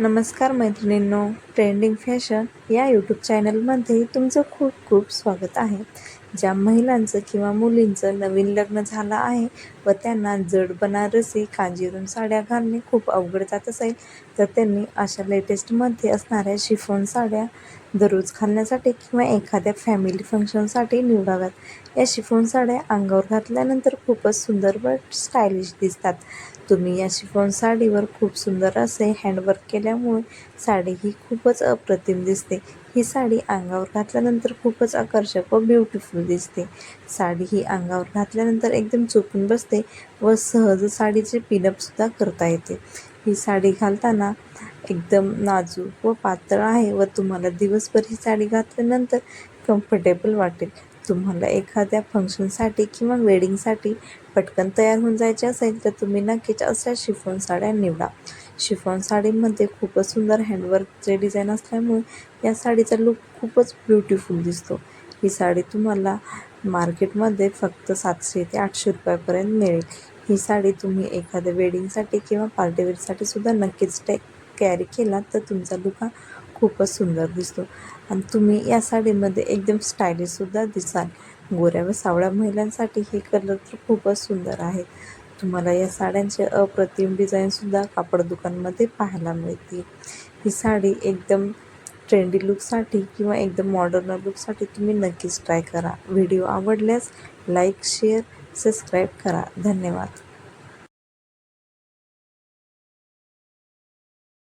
नमस्कार मैत्रिणींनो. Trending fashion या यूट्यूब चॅनलमध्ये तुमचं खूप खूप स्वागत आहे. ज्या महिलांचं किंवा मुलींचं नवीन लग्न झालं आहे व त्यांना जड बनारसी कांजीरून साड्या घालणे खूप अवघड जात असेल तर त्यांनी अशा लेटेस्टमध्ये असणाऱ्या शिफॉन साड्या दररोज घालण्यासाठी किंवा एखाद्या फॅमिली फंक्शनसाठी निवडाव्यात. या शिफॉन साड्या अंगावर घातल्यानंतर खूपच सुंदर व स्टायलिश दिसतात. तुम्ही या शिफॉन साडीवर खूप सुंदर असे हँडवर्क केल्यामुळे साडी ही खूप खूपच अप्रतिम दिसते. ही साडी अंगावर घातल्यानंतर खूपच आकर्षक व ब्युटिफुल दिसते. साडी ही अंगावर घातल्यानंतर एकदम चोपून बसते व सहज साडीचे पिनअपसुद्धा करता येते. ही साडी घालताना एकदम नाजूक व पातळ आहे व तुम्हाला दिवसभर ही साडी घातल्यानंतर कम्फर्टेबल वाटेल. तुम्हाला एखाद्या फंक्शनसाठी किंवा वेडिंगसाठी पटकन तयार होऊन जायचे असेल तर तुम्ही नक्कीच अशा शिफॉन साड्या निवडा. शिफॉन साडीमध्ये खूपच सुंदर हँडवर्कचे डिझाईन असल्यामुळे या साडीचा लुक खूपच ब्युटिफुल दिसतो. ही साडी तुम्हाला मार्केटमध्ये फक्त सातशे ते आठशे रुपयापर्यंत मिळेल. ही साडी तुम्ही एखाद्या वेडिंगसाठी किंवा पार्टीवेअरसाठी सुद्धा नक्कीच टे कॅरी केला तर तुमचा लुक हा खूपच सुंदर दिसतो. आणि तुम्ही या साडीमध्ये एकदम स्टायलिशसुद्धा दिसाल. गोऱ्या व सावळ्या महिलांसाठी हे कलर तर खूपच सुंदर आहेत तुम्हाला या साड्यांचे अप्रतिम डिझाईनसुद्धा कापड दुकानमध्ये पाहायला मिळतील. ही साडी एकदम ट्रेंडी लुकसाठी किंवा एकदम मॉडर्न लुकसाठी तुम्ही नक्कीच ट्राय करा. व्हिडिओ आवडल्यास लाईक शेअर सबस्क्राईब करा. धन्यवाद.